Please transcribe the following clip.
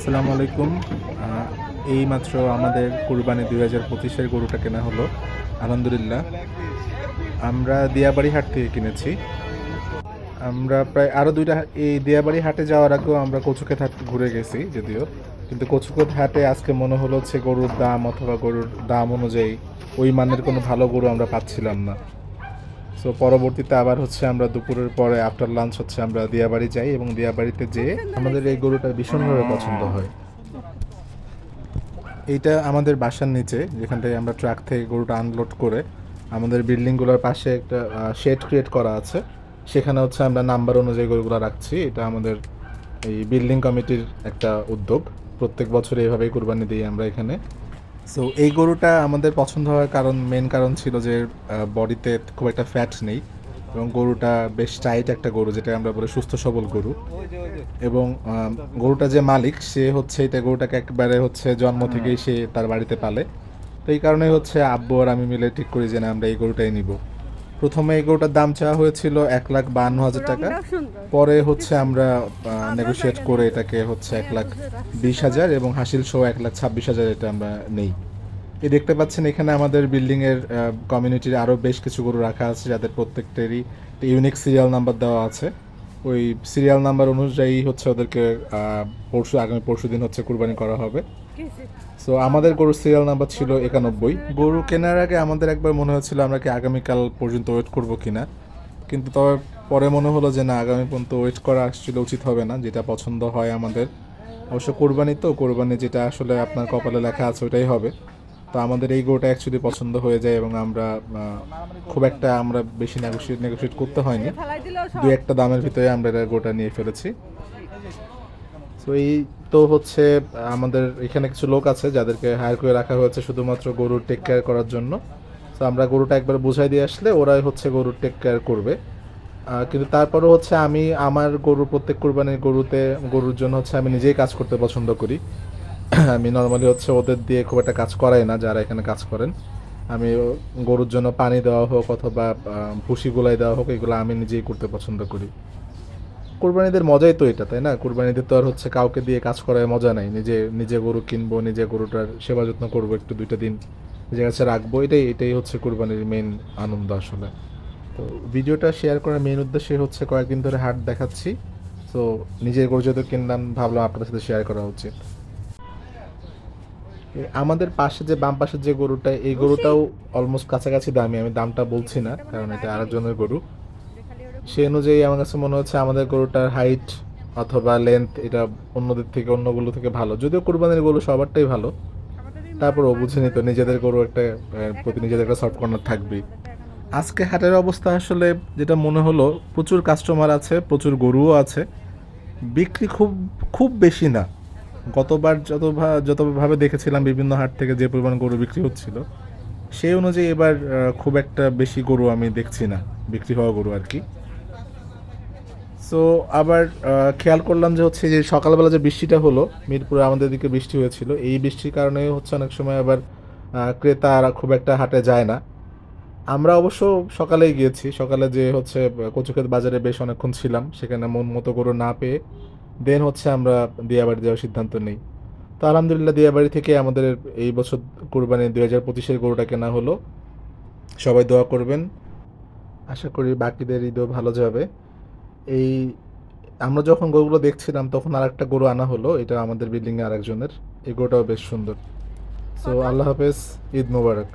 আসসালামু আলাইকুম। এই মাত্র আমাদের কুরবানি দুই হাজার পঁচিশের গরুটা কেনা হলো। আলহামদুলিল্লাহ। আমরা দিয়াবাড়ি হাট থেকে কিনেছি। আমরা প্রায় আরও দুইটা এই দিয়াবাড়ি হাটে যাওয়ার আগেও আমরা কচুক্ষেত হাট ঘুরে গেছি যদিও। কিন্তু কচুক্ষেত হাটে আজকে মনে হলো হচ্ছে গরুর দাম অথবা গরুর দাম অনুযায়ী ওই মানের কোনো ভালো গরু আমরা পাচ্ছিলাম না। সো পরবর্তীতে আবার হচ্ছে আমরা দুপুরের পরে আফটার লাঞ্চ হচ্ছে আমরা দিয়াবাড়ি যাই এবং দিয়াবাড়িতে যেয়ে আমাদের এই গরুটা ভীষণভাবে পছন্দ হয়। এইটা আমাদের বাসার নিচে, যেখান থেকে আমরা ট্রাক থেকে গরুটা আনলোড করে আমাদের বিল্ডিংগুলোর পাশে একটা শেড ক্রিয়েট করা আছে। সেখানে হচ্ছে আমরা নাম্বার অনুযায়ী গরুগুলো রাখছি। এটা আমাদের এই বিল্ডিং কমিটির একটা উদ্যোগ। প্রত্যেক বছর এইভাবেই কুরবানি দিই আমরা এখানে। সো এই গরুটা আমাদের পছন্দ হওয়ার কারণ মেন কারণ ছিল যে বডিতে খুব একটা ফ্যাট নেই এবং গরুটা বেশ টাইট একটা গরু যেটা আমরা বলি সুস্থ সবল গরু। এবং গরুটা যে মালিক, সে হচ্ছে এটা গরুটাকে একবারে হচ্ছে জন্ম থেকেই সে তার বাড়িতে পালে। তো এই কারণে হচ্ছে আব্বু আর আমি মিলে ঠিক করি যে, না, আমরা এই গরুটাই নিব। প্রথমে এই গরুটার দাম চাওয়া হয়েছিল এক লাখ বান্ন হাজার টাকা। পরে হচ্ছে আমরা নেগোশিয়েট করে এটাকে হচ্ছে এক লাখ বিশ হাজার এবং হাসিল সহ এক লাখ ছাব্বিশ হাজার এটা আমরা নেই। এই দেখতে পাচ্ছেন এখানে আমাদের বিল্ডিং এর কমিউনিটির আরও বেশ কিছু গরু রাখা আছে যাদের প্রত্যেকটারই ইউনিক সিরিয়াল নাম্বার দেওয়া আছে। ওই সিরিয়াল নাম্বার অনুযায়ী হচ্ছে ওদেরকে পরশু আগামী পরশু দিন হচ্ছে কুরবানি করা হবে। সো আমাদের গরুর সিরিয়াল নাম্বার ছিল একানব্বই। গরু কেনার আগে আমাদের একবার মনে হয়েছিল আমরা কি আগামীকাল পর্যন্ত ওয়েট করব কিনা। কিন্তু তবে পরে মনে হলো যে না আগামী পর্যন্ত ওয়েট করা আসলে উচিত হবে না যেটা পছন্দ হয় আমাদের। অবশ্য কোরবানি তো কোরবানি যেটা আসলে আপনার কপালে লেখা আছে ওটাই হবে। তো আমাদের এই গরুটা অ্যাকচুয়ালি পছন্দ হয়ে যায় এবং আমরা খুব একটা আমরা বেশি নেগোসিয়েট নেগোসিয়েট করতে হয়নি। দু একটা দামের ভিতরে আমরা এটা গোটা নিয়ে ফেলেছি। তো এই তো হচ্ছে আমাদের এখানে কিছু লোক আছে যাদেরকে হায়ার করে রাখা হয়েছে শুধুমাত্র গরুর টেক কেয়ার করার জন্য। তো আমরা গরুটা একবার বুঝাই দিয়ে আসলে ওরাই হচ্ছে গরুর টেক কেয়ার করবে। কিন্তু তারপরও হচ্ছে আমি আমার গরু প্রত্যেক কোরবানির গরুতে, গরুর জন্য হচ্ছে আমি নিজেই কাজ করতে পছন্দ করি। আমি নর্মালি হচ্ছে ওদের দিয়ে খুব একটা কাজ করাই না, যারা এখানে কাজ করেন। আমি গরুর জন্য পানি দেওয়া হোক অথবা ভুসি গুলাই দেওয়া হোক, এগুলো আমি নিজেই করতে পছন্দ করি। কোরবানিদের মজাই তো এটা, তাই না? কোরবানিদের তো আর হচ্ছে কাউকে দিয়ে কাজ করায় মজা নাই। নিজে নিজে গরু কিনবো, নিজে গরুটার সেবা যত্ন করব, একটু দুইটা দিন নিজের কাছে রাখব, এটাই এটাই হচ্ছে কোরবানির মেন আনন্দ আসলে। তো ভিডিওটা শেয়ার করার মেন উদ্দেশ্যে হচ্ছে কয়েকদিন ধরে হাট দেখাচ্ছি। তো নিজের গরু যেহেতু কিনলাম, ভাবলাম আপনাদের সাথে শেয়ার করা উচিত। আমাদের পাশে যে, বাম পাশের যে গরুটা, এই গরুটাও অলমোস্ট কাছাকাছি দামি, আমি দামটা বলছি না, কারণ এটা আরেকজনের গরু। সে অনুযায়ী আমার কাছে মনে হচ্ছে আমাদের গরুটার হাইট অথবা লেন্থ এটা অন্যদের থেকে, অন্যগুলো থেকে ভালো। যদিও কোরবানির গরু সবারটাই ভালো। তারপরও বুঝে তো নিজেদের গরু একটা প্রতি নিজেদের একটা সফট কর্নার থাকবেই। আজকে হাটের অবস্থা আসলে যেটা মনে হলো, প্রচুর কাস্টমার আছে, প্রচুর গরুও আছে। বিক্রি খুব খুব বেশি না। গতবার যত যতভাবে দেখেছিলাম বিভিন্ন হাট থেকে যে পরিমাণ গরু বিক্রি হচ্ছিল, সেই অনুযায়ী এবার খুব একটা বেশি গরু আমি দেখছি না, বিক্রি হওয়া গরু আর কি। সো আবার খেয়াল করলাম যে হচ্ছে যে সকালবেলা যে বৃষ্টিটা হলো মিরপুরে আমাদের দিকে বৃষ্টি হয়েছিল এই বৃষ্টির কারণে হচ্ছে অনেক সময় আবার আহ, ক্রেতা আর খুব একটা হাটে যায় না। আমরা অবশ্য সকালেই গিয়েছি সকালে যে হচ্ছে কচুক্ষেত বাজারে বেশ অনেকক্ষণ ছিলাম সেখানে মন মতো গরু না পেয়ে দেন হচ্ছে আমরা দিয়াবাড়ি যাওয়ার সিদ্ধান্ত নেই। তো আলহামদুলিল্লাহ দিয়াবাড়ি থেকে আমাদের এই বছর কোরবানি দুই হাজার পঁচিশের গরুটা কেনা হলো। সবাই দোয়া করবেন। আশা করি বাকিদের ঈদও ভালো যাবে। এই আমরা যখন গরুগুলো দেখছিলাম তখন আর একটা গরু আনা হলো। এটা আমাদের বিল্ডিংয়ে আরেকজনের। এই গরুটাও বেশ সুন্দর। সো আল্লাহ হাফেজ ঈদ মোবারক।